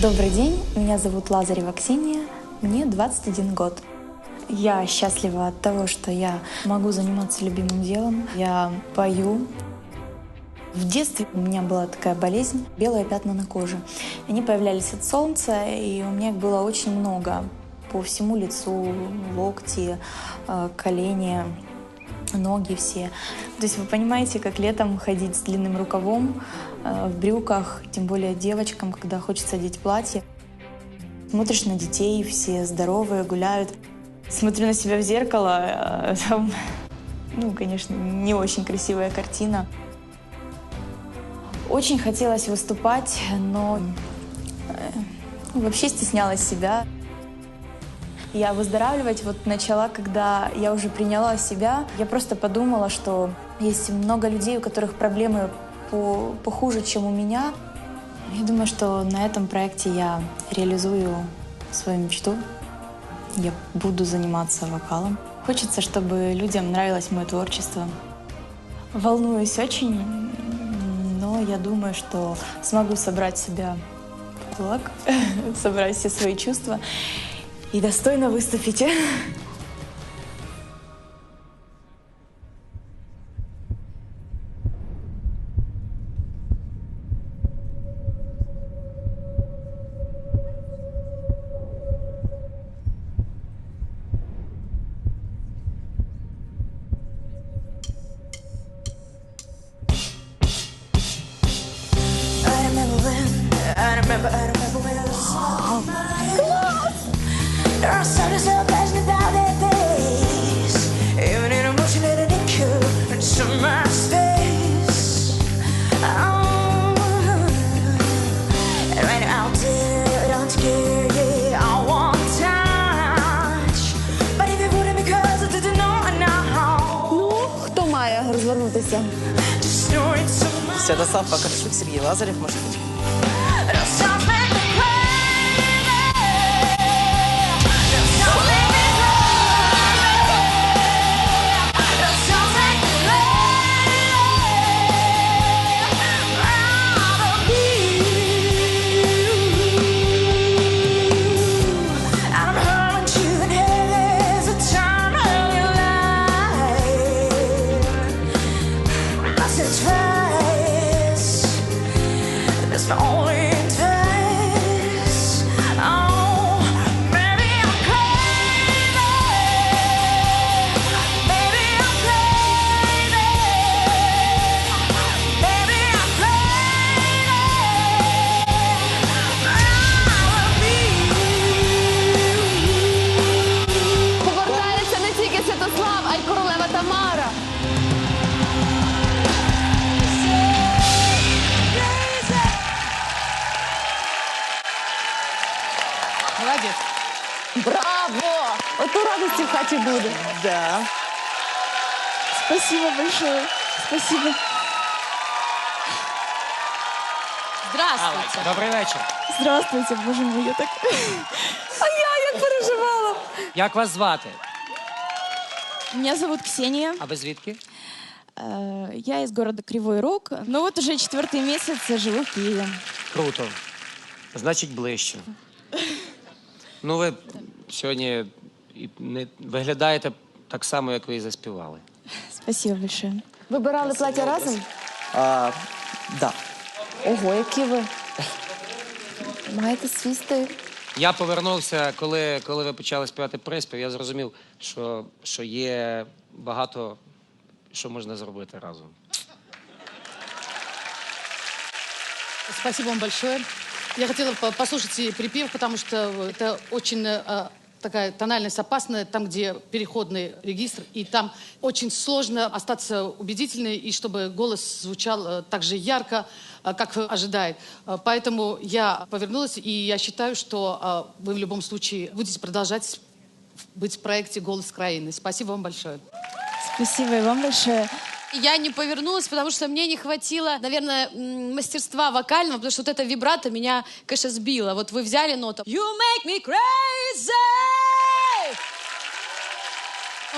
Добрый день, меня зовут Лазарева Ксения, мне 21 год. Я счастлива от того, что я могу заниматься любимым делом. Я пою. В детстве у меня была такая болезнь – белые пятна на коже. Они появлялись от солнца, и у меня их было очень много по всему лицу, локти, э, колени, ноги все. То есть вы понимаете, как летом ходить с длинным рукавом, э, в брюках, тем более девочкам, когда хочется одеть платье. Смотришь на детей, все здоровые, гуляют. Смотрю на себя в зеркало, э, там, ну, конечно, не очень красивая картина. Очень хотелось выступать, но э, вообще стеснялась себя. Я выздоравливать вот начала, когда я уже приняла себя. Я просто подумала, что есть много людей, у которых проблемы по, похуже, чем у меня. Я думаю, что на этом проекте я реализую свою мечту. Я буду заниматься вокалом. Хочется, чтобы людям нравилось мое творчество. Волнуюсь очень, но я думаю, что смогу собрать себя в кулак, собрать все свои чувства и достойно выступить. розвернутися? Just know it's so much. Святослав Вакарчук, Сергій Лазарєв, може бути. Браво! Ото радості в хаті буде. Да. Спасибо большое. Спасибо. Здравствуйте. Добрий вечір. Здравствуйте, боже мой, я так. А я як переживала. Як вас звати? Меня зовут Ксения. А ви звідки? Э, Я из города Кривой Рог. Но вот уже четвертый месяц живу в Киеве. Круто. Значить, ближче. Ну, ви сьогодні і не виглядаєте так само, як ви і заспівали. Спасибо большое. Вибирали плаття разом? А, да. Ого, які ви. Маєте свій стиль. Я повернувся, коли, коли ви почали співати приспів, я зрозумів, що, що є багато, що можна зробити разом. Спасибо вам большое. Я хотела по- послушать и припев, потому что это очень э, такая тональность опасная, там, где переходный регистр, и там очень сложно остаться убедительной, и чтобы голос звучал э, так же ярко, э, как ожидает. Э, Поэтому я повернулась, и я считаю, что вы в любом случае будете продолжать быть в проекте «Голос Краины». Спасибо вам большое. Спасибо и вам большое. Я не повернулась, потому что мне не хватило, наверное, мастерства вокального, потому что вот это вибрато меня, конечно, сбило. Вот вы взяли ноту. You make me crazy!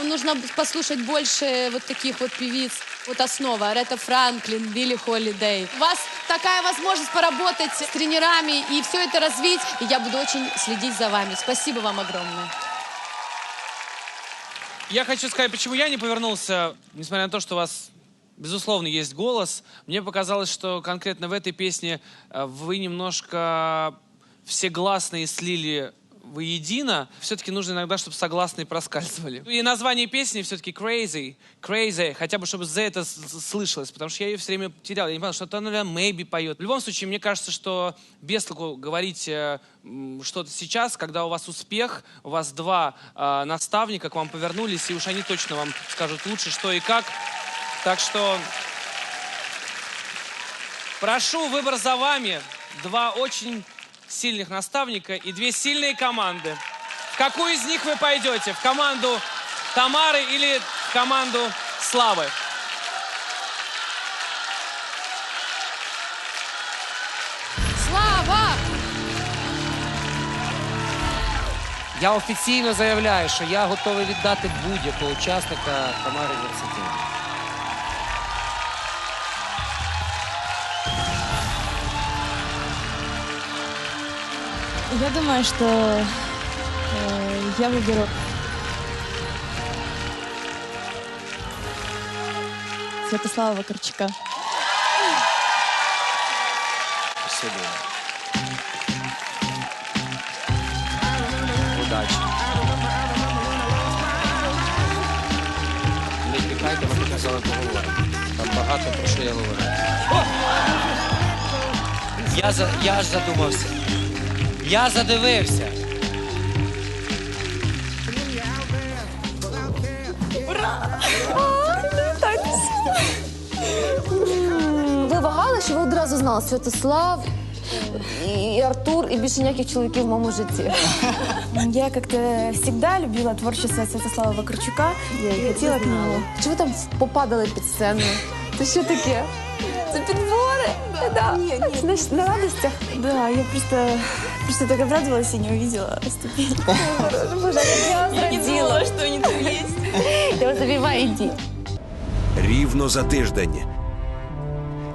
Нужно послушать больше вот таких вот певиц. Вот основа. Арета Франклин, Билли Холидей. У вас такая возможность поработать с тренерами и все это развить. И я буду очень следить за вами. Спасибо вам огромное. Я хочу сказать, почему я не повернулся, несмотря на то, что у вас, безусловно, есть голос. Мне показалось, что конкретно в этой песне э, вы немножко все гласные слили воедино. Все-таки нужно иногда, чтобы согласные проскальзывали. И название песни все-таки Crazy, Crazy, хотя бы чтобы за это слышалось, потому что я ее все время терял. Я не понял, что-то она Maybe поет. В любом случае, мне кажется, что без толку говорить э, что-то сейчас, когда у вас успех, у вас два э, наставника к вам повернулись, и уж они точно вам скажут лучше, что и как. Так что прошу, выбор за вами. Два очень сильных наставника и две сильные команды. В какую из них вы пойдете? В команду Тамары или в команду Славы? Слава! Я офіційно заявляю, що я готовий віддати будь-якого учасника Тамари Версетин. Я думаю, что э, я выберу Святослава Вакарчука. Спасибо. Удачі. Не пікайте, ми казали поговоримо. Там багато про що я говорю. Я, я аж задумався. Я задивився. Ви вагали, що ви одразу знали Святослав і Артур, і більше ніяких чоловіків в моєму житті. Я как-то всегда любила творчество Святослава Вакарчука. Я и хотела к нему. Чи ви там попадали під сцену? Це що таке? Це підбори? Да. Значить, на радостях. Да, я просто, просто так обрадовалась и не увидела ступень. Боже, я вас зраділа. что они там есть. Я вас обіймаю, йди. Рівно за тиждень.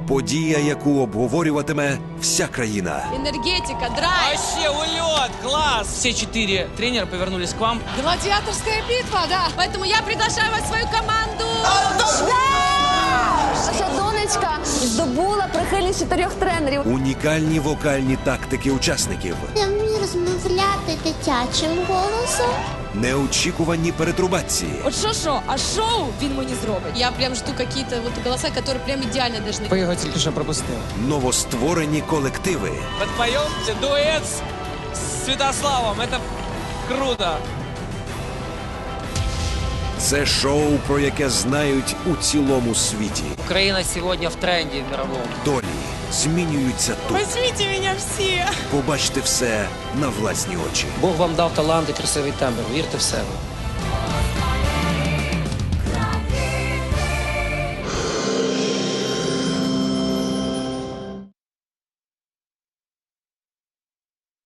Подія, яку обговорюватиме вся країна. Энергетика, драйв. Вообще улет, класс! Все четыре тренера повернулись к вам. Гладиаторская битва, да. Поэтому я приглашаю вас в свою команду. Наша донечка здобула прихильність чотирьох тренерів. Унікальні вокальні тактики учасників, Я вмію розмовляти дитячим голосом. неочікувані перетрубації, От що що, а шоу він мені зробить. Я прям жду какие-то вот голоса, которые прям идеально должны. Ви його тільки що пропустили. новостворені колективи, Подпоемте дуэт с Святославом. Это круто. це шоу, про яке знають у цілому світі. Україна сьогодні в тренді в мировому. Долі змінюються тут. Возьмите мене всі. Побачте все на власні очі. Бог вам дав талант і красивий тембр. Вірте в себе.